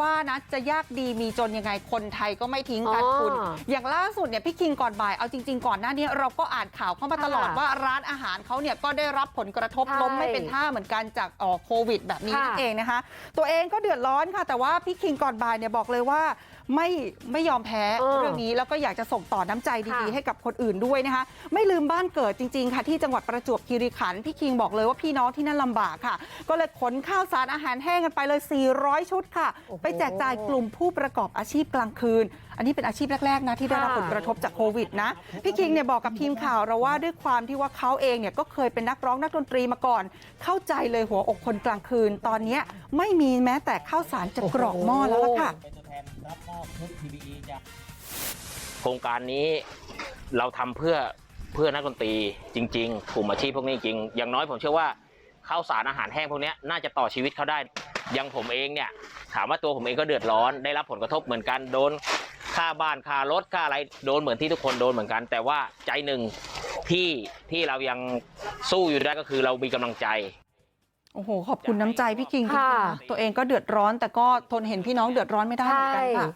ว่านะจะยากดีมีจนยังไงคนไทยก็ไม่ทิ้งกันอ๋อคุณอย่างล่าสุดเนี่ยพี่คิงก่อนบ่ายเอาจริงๆก่อนหน้านี้เราก็อ่านข่าวเข้ามาตลอดค่ะว่าร้านอาหารเขาเนี่ยก็ได้รับผลกระทบใช่ล้มไม่เป็นท่าเหมือนกันจากเอ่อโควิดแบบนี้ค่ะนั่นเองนะคะตัวเองก็เดือดร้อนค่ะแต่ว่าพี่คิงก่อนบ่ายเนี่ยบอกเลยว่า ไม่ไม่ยอมแพ้เออเรื่องนี้แล้วก็อยากจะส่งต่อน้ำใจดีๆค่ะให้กับคนอื่นด้วยนะคะไม่ลืมบ้านเกิดจริงๆค่ะที่จังหวัดประจวบคีรีขันธ์พี่คิงบอกเลยว่าพี่น้องที่นั่นลำบากค่ะ ก็เลยขนข้าวสารอาหารแห้งกันไปเลย 400 ชุดค่ะโอ้โหไปแจกจ่ายกลุ่มผู้ประกอบอาชีพกลางคืน อันนี้เป็นอาชีพแรกๆนะที่ได้รับค่ะผลกระทบจากโควิดนะพี่คิงเนี่ยบอกกับทีมข่าวเราว่าด้วยความที่ว่าเขาเองเนี่ยก็เคยเป็นนักร้องนักดนตรีมาก่อน เข้าใจเลยหัวอกคนกลางคืน ตอนเนี้ยไม่มีแม้แต่ข้าวสารจะกรอกหม้อแล้วล่ะค่ะเป็นตัวแทน รับมอบชุด PPE จากโครงการนี้เราทำเพื่อเพื่อนักดนตรีจริง ๆ กลุ่มอาชีพพวกนี้จริง อย่างน้อยผมเชื่อว่าข้าวสารอาหารแห้งพวกเนี้ยน่าจะต่อชีวิตเขาได้อย่างผมเองเนี่ยถามว่าตัวผมเองก็เดือดร้อนได้รับผลกระทบเหมือนกันโดนค่าบ้านค่ารถค่าอะไรโดนเหมือนที่ทุกคนโดนเหมือนกัน แต่ว่าใจหนึ่งที่ที่เรายังสู้อยู่ได้ก็คือเรามีกำลังใจ โอ้โหขอบคุณน้ำใจพี่คิงจริงๆค่ะนะตัวเองก็เดือดร้อนแต่ก็ทนเห็นพี่น้องเดือดร้อนไม่ได้เหมือนกันค่ะ